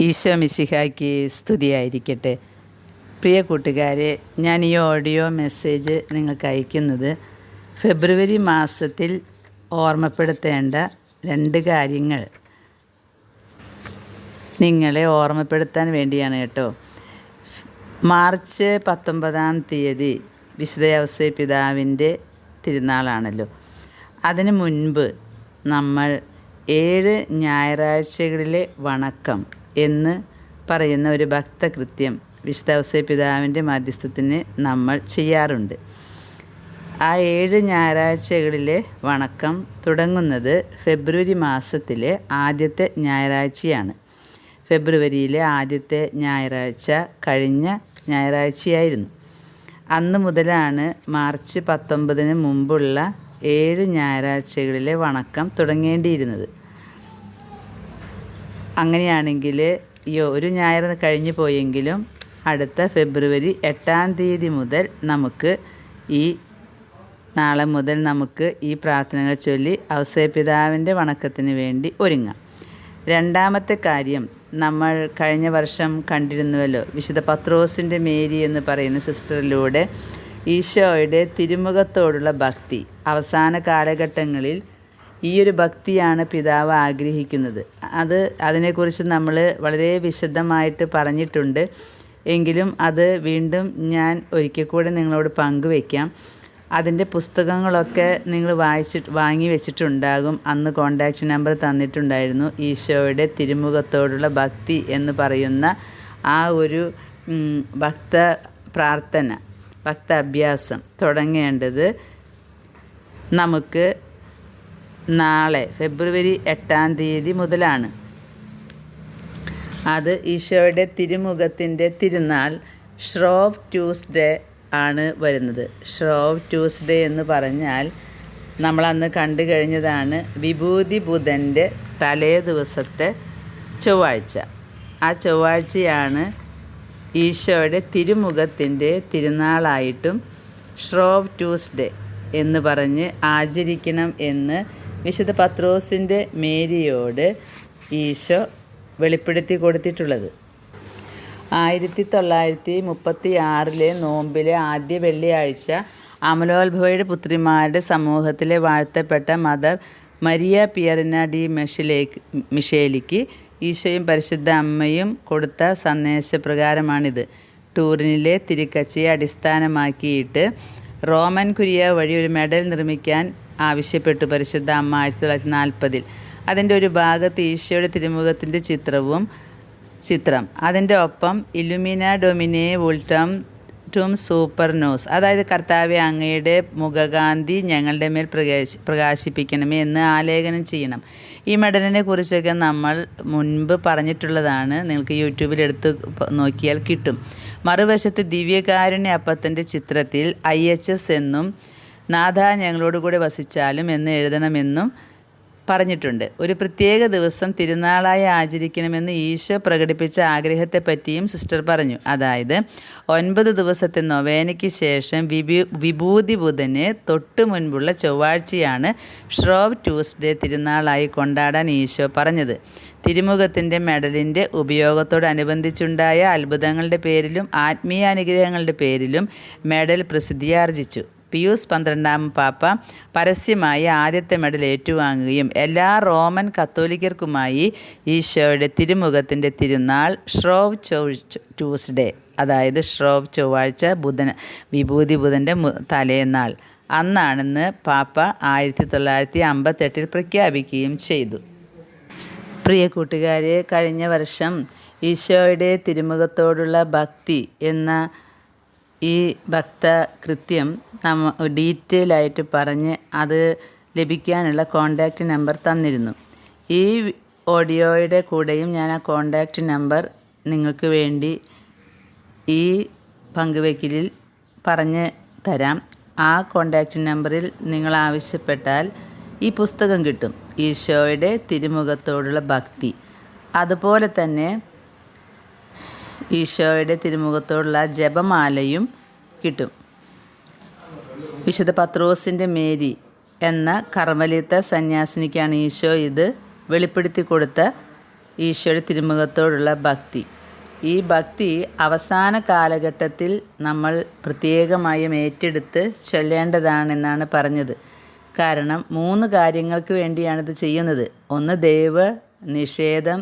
ഈശോ മിശിഹായ്ക്ക് സ്തുതിയായിരിക്കട്ടെ. പ്രിയ കൂട്ടുകാരെ ഞാൻ ഈ ഓഡിയോ മെസ്സേജ് നിങ്ങൾക്ക് അയക്കുന്നത് ഫെബ്രുവരി മാസത്തിൽ ഓർമ്മപ്പെടുത്തേണ്ട രണ്ട് കാര്യങ്ങൾ നിങ്ങളെ ഓർമ്മപ്പെടുത്താൻ വേണ്ടിയാണ് കേട്ടോ. മാർച്ച് പത്തൊമ്പതാം തീയതി വിശുദ്ധ പിതാവിന്റെ തിരുനാളാണല്ലോ. അതിനു മുൻപ് നമ്മൾ ഏഴ് ഞായറാഴ്ചകളിലെ വണക്കം എന്ന് പറയുന്ന ഒരു ഭക്തകൃത്യം വിശുദ്ധ പിതാവിന്റെ മധ്യസ്ഥത്തിന് നമ്മൾ ചെയ്യാറുണ്ട്. ആ ഏഴ് ഞായറാഴ്ചകളിലെ വണക്കം തുടങ്ങുന്നത് ഫെബ്രുവരി മാസത്തിലെ ആദ്യത്തെ ഞായറാഴ്ചയാണ്. ഫെബ്രുവരിയിലെ ആദ്യത്തെ ഞായറാഴ്ച കഴിഞ്ഞ ഞായറാഴ്ചയായിരുന്നു. അന്ന് മുതലാണ് മാർച്ച് പത്തൊമ്പതിന് മുമ്പുള്ള ഏഴ് ഞായറാഴ്ചകളിലെ വണക്കം തുടങ്ങേണ്ടിയിരുന്നത്. അങ്ങനെയാണെങ്കിൽ ഈ ഒരു ഞായർ കഴിഞ്ഞു പോയെങ്കിലും അടുത്ത ഫെബ്രുവരി എട്ടാം തീയതി മുതൽ നമുക്ക് ഈ നാളെ മുതൽ നമുക്ക് ഈ പ്രാർത്ഥനകൾ ചൊല്ലി ഔസേപിതാവിന്റെ വണക്കത്തിന് വേണ്ടി ഒരുങ്ങാം. രണ്ടാമത്തെ കാര്യം നമ്മൾ കഴിഞ്ഞ വർഷം കണ്ടിരുന്നുവല്ലോ വിശുദ്ധ പത്രോസിന്റെ മേരി എന്ന് പറയുന്ന സിസ്റ്ററിലൂടെ ഈശോയുടെ തിരുമുഖത്തോടുള്ള ഭക്തി അവസാന കാലഘട്ടങ്ങളിൽ ഈ ഒരു ഭക്തിയാണ് പിതാവ് ആഗ്രഹിക്കുന്നത്. അത് അതിനെക്കുറിച്ച് നമ്മൾ വളരെ വിശദമായിട്ട് പറഞ്ഞിട്ടുണ്ട്. എങ്കിലും അത് വീണ്ടും ഞാൻ ഒരിക്കൽ കൂടെ നിങ്ങളോട് പങ്കുവയ്ക്കാം അതിന്റെ പുസ്തകങ്ങളൊക്കെ നിങ്ങൾ വായിച്ചിട്ട് വാങ്ങി വെച്ചിട്ടുണ്ടാകും. അന്ന് കോണ്ടാക്റ്റ് നമ്പർ തന്നിട്ടുണ്ടായിരുന്നു. ഈശോയുടെ തിരുമുഖത്തോടുള്ള ഭക്തി എന്ന് പറയുന്ന ആ ഒരു ഭക്ത പ്രാർത്ഥന ഭക്ത അഭ്യാസം തുടങ്ങേണ്ടത് നമുക്ക് നാളെ ഫെബ്രുവരി എട്ടാം തീയതി മുതലാണ്. അത് ഈശോയുടെ തിരുമുഖത്തിന്റെ തിരുനാൾ ഷ്രോവ് ട്യൂസ്ഡേ ആണ് വരുന്നത്. ഷ്രോവ് ട്യൂസ്ഡേ എന്ന് പറഞ്ഞാൽ നമ്മൾ അന്ന് കണ്ടു കഴിഞ്ഞതാണ് വിഭൂതി ബുധന്റെ തലേ ദിവസത്തെ ചൊവ്വാഴ്ച. ആ ചൊവ്വാഴ്ചയാണ് ഈശോയുടെ തിരുമുഖത്തിന്റെ തിരുനാളായിട്ടും ഷ്രോവ് ട്യൂസ്ഡേ എന്ന് പറഞ്ഞ് ആചരിക്കണം എന്ന് വിശുദ്ധ പത്രോസിന്റെ മേരിയോട് ഈശോ വെളിപ്പെടുത്തി കൊടുത്തിട്ടുള്ളത്. ആയിരത്തി തൊള്ളായിരത്തി മുപ്പത്തി ആറിലെ നോമ്പിലെ ആദ്യ വെള്ളിയാഴ്ച അമലോത്ഭവയുടെ പുത്രിമാരുടെ സമൂഹത്തിലെ വാഴ്ത്തപ്പെട്ട മദർ മരിയ പിയറിന ഡി മെഷിലേക്ക് മിഷേലിക്ക് ഈശോയും പരിശുദ്ധ അമ്മയും കൊടുത്ത സന്ദേശപ്രകാരമാണിത്. ടൂറിനിലെ തിരുക്കച്ചയെ അടിസ്ഥാനമാക്കിയിട്ട് റോമൻ കുരിയ വഴി ഒരു മെഡൽ നിർമ്മിക്കാൻ ആവശ്യപ്പെട്ടു പരിശുദ്ധ അമ്മ ആയിരത്തി തൊള്ളായിരത്തി നാൽപ്പതിൽ അതിന്റെ ഒരു ഭാഗത്ത് ഈശോയുടെ തിരുമുഖത്തിന്റെ ചിത്രവും ചിത്രം. അതിന്റെ ഒപ്പം ഇലുമിന ഡൊമിനെ ഉൾട്ടം ടും സൂപ്പർ നോസ് അതായത് കർത്താവെ അങ്ങയുടെ മുഖകാന്തി ഞങ്ങളുടെ മേൽ പ്രകാശി പ്രകാശിപ്പിക്കണമേ എന്ന് ആലേഖനം ചെയ്യണം. ഈ മെഡലിനെ കുറിച്ചൊക്കെ നമ്മൾ മുൻപ് പറഞ്ഞിട്ടുള്ളതാണ്. നിങ്ങൾക്ക് യൂട്യൂബിൽ എടുത്ത് നോക്കിയാൽ കിട്ടും. മറുവശത്ത് ദിവ്യകാരുണ്യ അപ്പത്തിന്റെ ചിത്രത്തിൽ ഐ എച്ച് എസ് എന്നും നാഥ ഞങ്ങളോട് കൂടെ വസിച്ചാലും എന്ന് എഴുതണമെന്നും പറഞ്ഞിട്ടുണ്ട്. ഒരു പ്രത്യേക ദിവസം തിരുനാളായി ആചരിക്കണമെന്ന് ഈശോ പ്രകടിപ്പിച്ച ആഗ്രഹത്തെപ്പറ്റിയും സിസ്റ്റർ പറഞ്ഞു. അതായത് ഒൻപത് ദിവസത്തെ നൊവേനയ്ക്ക് ശേഷം വിഭൂ വിഭൂതി ബുധന് തൊട്ടു മുൻപുള്ള ചൊവ്വാഴ്ചയാണ് ഷ്രോവ് ട്യൂസ്ഡേ തിരുനാളായി കൊണ്ടാടാൻ ഈശോ പറഞ്ഞത്. തിരുമുഖത്തിന്റെ മെഡലിന്റെ ഉപയോഗത്തോടനുബന്ധിച്ചുണ്ടായ അത്ഭുതങ്ങളുടെ പേരിലും ആത്മീയ അനുഗ്രഹങ്ങളുടെ പേരിലും മെഡൽ പ്രസിദ്ധിയാർജിച്ചു. പിയൂസ് പന്ത്രണ്ടാം പാപ്പ പരസ്യമായി ആദ്യത്തെ മെഡൽ ഏറ്റുവാങ്ങുകയും എല്ലാ റോമൻ കത്തോലിക്കർക്കുമായി ഈശോയുടെ തിരുമുഖത്തിന്റെ തിരുനാൾ ഷ്രോവ് ചോ ട്യൂസ്ഡേ അതായത് ഷ്രോവ് ചൊവ്വാഴ്ച ബുധൻ വിഭൂതി ബുധന്റെ തലേന്നാൾ. അന്നാണെന്ന് പാപ്പ ആയിരത്തി തൊള്ളായിരത്തി അമ്പത്തെട്ടിൽ പ്രഖ്യാപിക്കുകയും ചെയ്തു. പ്രിയ കൂട്ടുകാരെ കഴിഞ്ഞ വർഷം ഈശോയുടെ തിരുമുഖത്തോടുള്ള ഭക്തി എന്ന ഈ ഭക്ത കൃത്യം നമ്മ ഡീറ്റെയിൽ ആയിട്ട് പറഞ്ഞ് അത് ലഭിക്കാനുള്ള കോണ്ടാക്റ്റ് നമ്പർ തന്നിരുന്നു. ഈ ഓഡിയോയുടെ കൂടെയും ഞാൻ ആ കോണ്ടാക്റ്റ് നമ്പർ നിങ്ങൾക്ക് വേണ്ടി ഈ പങ്കുവയ്ക്കലിൽ പറഞ്ഞ് തരാം. ആ കോണ്ടാക്റ്റ് നമ്പറിൽ നിങ്ങൾ ആവശ്യപ്പെട്ടാൽ ഈ പുസ്തകം കിട്ടും. ഈശോയുടെ തിരുമുഖത്തോടുള്ള ഭക്തി. അതുപോലെ തന്നെ ഈശോയുടെ തിരുമുഖത്തോടുള്ള ജപമാലയും കിട്ടും. വിശുദ്ധ പത്രോസിന്റെ മേരി എന്ന കർമ്മലിത്ത സന്യാസിനിക്കാണ് ഈശോ ഇത് വെളിപ്പെടുത്തി കൊടുത്ത ഈശോയുടെ തിരുമുഖത്തോടുള്ള ഭക്തി. ഈ ഭക്തി അവസാന കാലഘട്ടത്തിൽ നമ്മൾ പ്രത്യേകമായും ഏറ്റെടുത്ത് ചൊല്ലേണ്ടതാണെന്നാണ് പറഞ്ഞത്. കാരണം മൂന്ന് കാര്യങ്ങൾക്ക് വേണ്ടിയാണിത് ചെയ്യുന്നത്. ഒന്ന് ദൈവ നിഷേധം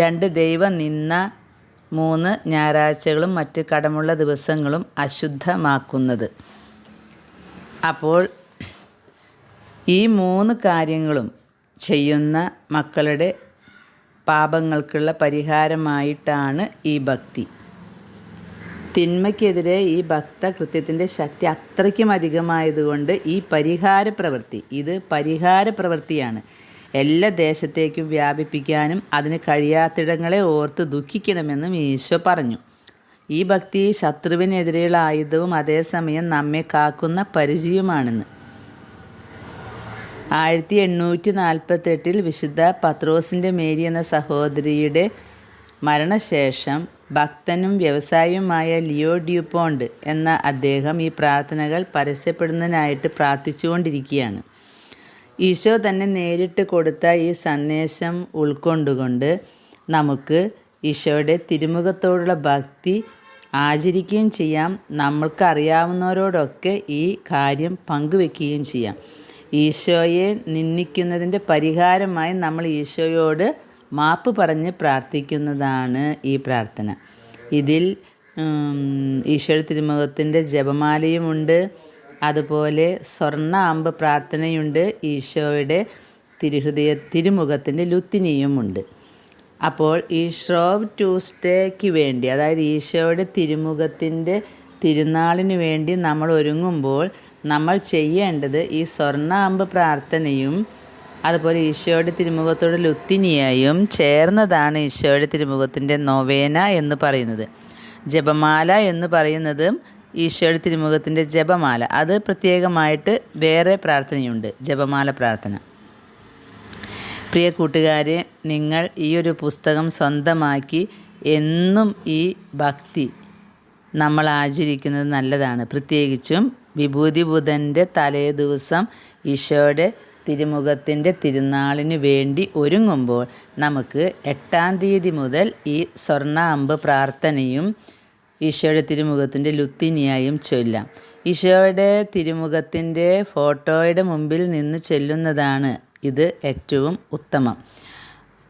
രണ്ട് ദൈവ നിന്ന മൂന്ന് ഞായറാഴ്ചകളും മറ്റ് കടമുള്ള ദിവസങ്ങളും അശുദ്ധമാക്കുന്നത്. അപ്പോൾ ഈ മൂന്ന് കാര്യങ്ങളും ചെയ്യുന്ന മക്കളുടെ പാപങ്ങൾക്കുള്ള പരിഹാരമായിട്ടാണ് ഈ ഭക്തി. തിന്മയ്ക്കെതിരെ ഈ ഭക്ത കൃത്യത്തിന്റെ ശക്തി അത്രയ്ക്കും അധികമായതുകൊണ്ട് ഈ പരിഹാര പ്രവൃത്തി ഇത് പരിഹാര പ്രവൃത്തിയാണ് എല്ലാ ദേശത്തേക്കും വ്യാപിപ്പിക്കാനും അതിന് കഴിയാത്തിടങ്ങളെ ഓർത്ത് ദുഃഖിക്കണമെന്നും ഈശോ പറഞ്ഞു. ഈ ഭക്തി ശത്രുവിനെതിരെയുള്ള ആയുധവും അതേസമയം നമ്മെ കാക്കുന്ന പരിചയമാണെന്ന് ആയിരത്തി എണ്ണൂറ്റി നാൽപ്പത്തെട്ടിൽ വിശുദ്ധ പത്രോസിന്റെ മേരി എന്ന സഹോദരിയുടെ മരണശേഷം ഭക്തനും വ്യവസായിയുമായ ലിയോ ഡ്യൂപോണ്ട് എന്ന അദ്ദേഹം ഈ പ്രാർത്ഥനകൾ പരസ്യപ്പെടുന്നതിനായിട്ട് പ്രാർത്ഥിച്ചുകൊണ്ടിരിക്കുകയാണ്. ഈശോ തന്നെ നേരിട്ട് കൊടുത്ത ഈ സന്ദേശം ഉൾക്കൊണ്ടുകൊണ്ട് നമുക്ക് ഈശോയുടെ തിരുമുഖത്തോടുള്ള ഭക്തി ആചരിക്കുകയും ചെയ്യാം. നമ്മൾക്കറിയാവുന്നവരോടൊക്കെ ഈ കാര്യം പങ്കുവെക്കുകയും ചെയ്യാം. ഈശോയെ നിന്ദിക്കുന്നതിന്റെ പരിഹാരമായി നമ്മൾ ഈശോയോട് മാപ്പ് പറഞ്ഞ് പ്രാർത്ഥിക്കുന്നതാണ് ഈ പ്രാർത്ഥന. ഇതിൽ ഈശോയുടെ തിരുമുഖത്തിന്റെ ജപമാലയുമുണ്ട്. അതുപോലെ സ്വർണ അമ്പ് പ്രാർത്ഥനയുണ്ട് ഈശോയുടെ തിരുഹൃദയ തിരുമുഖത്തിന്റെ ലുത്തിനിയുമുണ്ട്. അപ്പോൾ ഈ ഷ്രോവ് ട്യൂസ്ഡേക്ക് വേണ്ടി അതായത് ഈശോയുടെ തിരുമുഖത്തിന്റെ തിരുനാളിന് വേണ്ടി നമ്മൾ ഒരുങ്ങുമ്പോൾ നമ്മൾ ചെയ്യേണ്ടത് ഈ സ്വർണ അമ്പ് പ്രാർത്ഥനയും അതുപോലെ ഈശോയുടെ തിരുമുഖത്തോട് ലുത്തിനിയായും ചേർന്നതാണ് ഈശോയുടെ തിരുമുഖത്തിന്റെ നൊവേന എന്ന് പറയുന്നത്. ജപമാല എന്ന് പറയുന്നതും ഈശോയുടെ തിരുമുഖത്തിന്റെ ജപമാല. അത് പ്രത്യേകമായിട്ട് വേറെ പ്രാർത്ഥനയുണ്ട്. ജപമാല പ്രാർത്ഥന. പ്രിയ കൂട്ടുകാരെ നിങ്ങൾ ഈ ഒരു പുസ്തകം സ്വന്തമാക്കി എന്നും ഈ ഭക്തി നമ്മൾ ആചരിക്കുന്നത് നല്ലതാണ്. പ്രത്യേകിച്ചും വിഭൂതി ബുധന്റെ തലേ ദിവസം ഈശോയുടെ തിരുമുഖത്തിന്റെ തിരുനാളിന് വേണ്ടി ഒരുങ്ങുമ്പോൾ നമുക്ക് എട്ടാം തീയതി മുതൽ ഈ സ്വർണ അമ്പ് പ്രാർത്ഥനയും ഈശോയുടെ തിരുമുഖത്തിന്റെ ലുത്തിനിയായും ചൊല്ലാം. ഈശോയുടെ തിരുമുഖത്തിന്റെ ഫോട്ടോയുടെ മുമ്പിൽ നിന്ന് ചെല്ലുന്നതാണ് ഇത് ഏറ്റവും ഉത്തമം.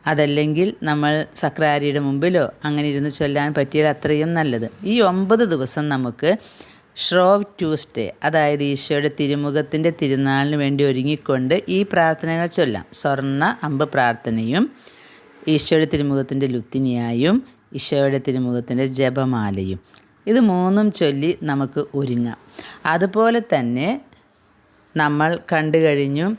അതല്ലെങ്കിൽ നമ്മൾ സക്രാരിയുടെ മുമ്പിലോ അങ്ങനെ ഇരുന്ന് ചൊല്ലാൻ പറ്റിയാൽ അത്രയും നല്ലത്. ഈ ഒമ്പത് ദിവസം നമുക്ക് ഷ്രോവ് ട്യൂസ്ഡേ അതായത് ഈശോയുടെ തിരുമുഖത്തിന്റെ തിരുനാളിന് വേണ്ടി ഒരുങ്ങിക്കൊണ്ട് ഈ പ്രാർത്ഥനകൾ ചൊല്ലാം. സ്വർണ അമ്പ് പ്രാർത്ഥനയും ഈശോയുടെ തിരുമുഖത്തിന്റെ ലുത്തിനിയായും ഈശോയുടെ തിരുമുഖത്തിന്റെ ജപമാലയും. ഇത് മൂന്നും ചൊല്ലി നമുക്ക് ഒരുങ്ങാം. അതുപോലെ തന്നെ നമ്മൾ കണ്ടു കഴിഞ്ഞു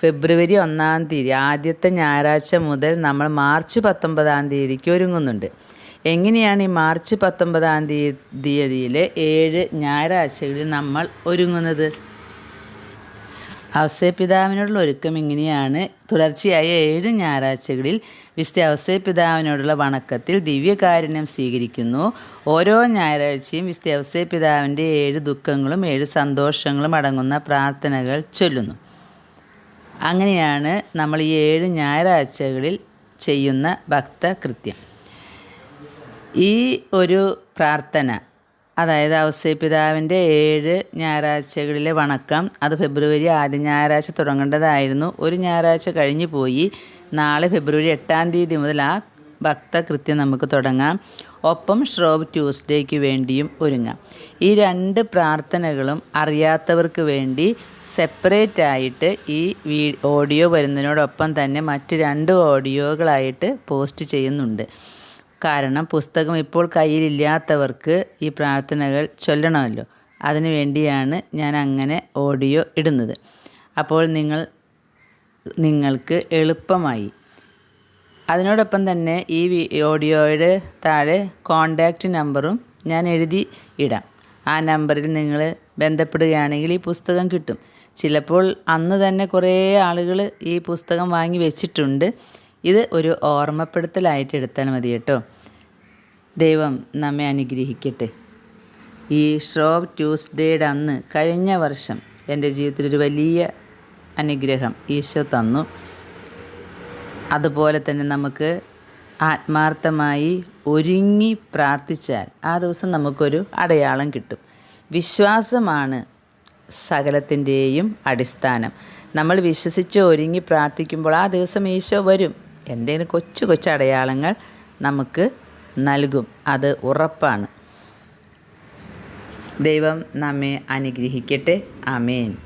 ഫെബ്രുവരി ഒന്നാം തീയതി ആദ്യത്തെ ഞായറാഴ്ച മുതൽ നമ്മൾ മാർച്ച് പത്തൊമ്പതാം തീയതിക്ക് ഒരുങ്ങുന്നുണ്ട്. എങ്ങനെയാണ് ഈ മാർച്ച് പത്തൊമ്പതാം തീയതിയിലെ ഏഴ് ഞായറാഴ്ചകളിൽ നമ്മൾ ഒരുങ്ങുന്നത്? അവസ്ഥപിതാവിനോടുള്ള ഒരുക്കം ഇങ്ങനെയാണ്. തുടർച്ചയായ ഏഴ് ഞായറാഴ്ചകളിൽ വിശുദ്ധ അവസ്ഥപിതാവിനോടുള്ള വണക്കത്തിൽ ദിവ്യകാരുണ്യം സ്വീകരിക്കുന്നു. ഓരോ ഞായറാഴ്ചയും വിശുദ്ധ അവസ്ഥപിതാവിന്റെ ഏഴ് ദുഃഖങ്ങളും ഏഴ് സന്തോഷങ്ങളും അടങ്ങുന്ന പ്രാർത്ഥനകൾ ചൊല്ലുന്നു. അങ്ങനെയാണ് നമ്മൾ ഈ ഏഴ് ഞായറാഴ്ചകളിൽ ചെയ്യുന്ന ഭക്തകൃത്യം. ഈ ഒരു പ്രാർത്ഥന അതായത് അവസ്ഥപിതാവിന്റെ ഏഴ് ഞായറാഴ്ചകളിലെ വണക്കം. അത് ഫെബ്രുവരി ആദ്യ ഞായറാഴ്ച തുടങ്ങേണ്ടതായിരുന്നു. ഒരു ഞായറാഴ്ച കഴിഞ്ഞു പോയി. നാളെ ഫെബ്രുവരി എട്ടാം തീയതി മുതൽ ആ ഭക്തകൃത്യം നമുക്ക് തുടങ്ങാം. ഒപ്പം ഷ്രോബ് ട്യൂസ്ഡേക്ക് വേണ്ടിയും ഒരുങ്ങാം. ഈ രണ്ട് പ്രാർത്ഥനകളും അറിയാത്തവർക്ക് വേണ്ടി സെപ്പറേറ്റ് ആയിട്ട് ഈ വീ ഓഡിയോ വരുന്നതിനോടൊപ്പം തന്നെ മറ്റ് രണ്ട് ഓഡിയോകളായിട്ട് പോസ്റ്റ് ചെയ്യുന്നുണ്ട്. കാരണം പുസ്തകം ഇപ്പോൾ കയ്യിലില്ലാത്തവർക്ക് ഈ പ്രാർത്ഥനകൾ ചൊല്ലണമല്ലോ. അതിനു വേണ്ടിയാണ് ഞാൻ അങ്ങനെ ഓഡിയോ ഇടുന്നത്. അപ്പോൾ നിങ്ങൾ നിങ്ങൾക്ക് എളുപ്പമായി. അതിനോടൊപ്പം തന്നെ ഈ ഓഡിയോയുടെ താഴെ കോണ്ടാക്റ്റ് നമ്പറും ഞാൻ എഴുതി ഇടാം. ആ നമ്പറിൽ നിങ്ങൾ ബന്ധപ്പെടുകയാണെങ്കിൽ ഈ പുസ്തകം കിട്ടും. ചിലപ്പോൾ അന്ന് തന്നെ കുറേ ആളുകൾ ഈ പുസ്തകം വാങ്ങി വെച്ചിട്ടുണ്ട്. ഇത് ഒരു ഓർമ്മപ്പെടുത്തലായിട്ട് എടുത്താൽ മതി കേട്ടോ. ദൈവം നമ്മെ അനുഗ്രഹിക്കട്ടെ. ഈ ഷ്രോവ് ട്യൂസ്ഡേയുടെ അന്ന് കഴിഞ്ഞ വർഷം എന്റെ ജീവിതത്തിൽ ഒരു വലിയ അനുഗ്രഹം ഈശോ തന്നു. അതുപോലെ തന്നെ നമുക്ക് ആത്മാർത്ഥമായി ഒരുങ്ങി പ്രാർത്ഥിച്ചാൽ ആ ദിവസം നമുക്കൊരു അടയാളം കിട്ടും. വിശ്വാസമാണ് സകലത്തിന്റെയും അടിസ്ഥാനം. നമ്മൾ വിശ്വസിച്ച് ഒരുങ്ങി പ്രാർത്ഥിക്കുമ്പോൾ ആ ദിവസം ഈശോ വരും. എന്തെങ്കിലും കൊച്ചു കൊച്ചു അടയാളങ്ങൾ നമുക്ക് നൽകും. അത് ഉറപ്പാണ്. ദൈവം നമ്മെ അനുഗ്രഹിക്കട്ടെ. ആമേൻ.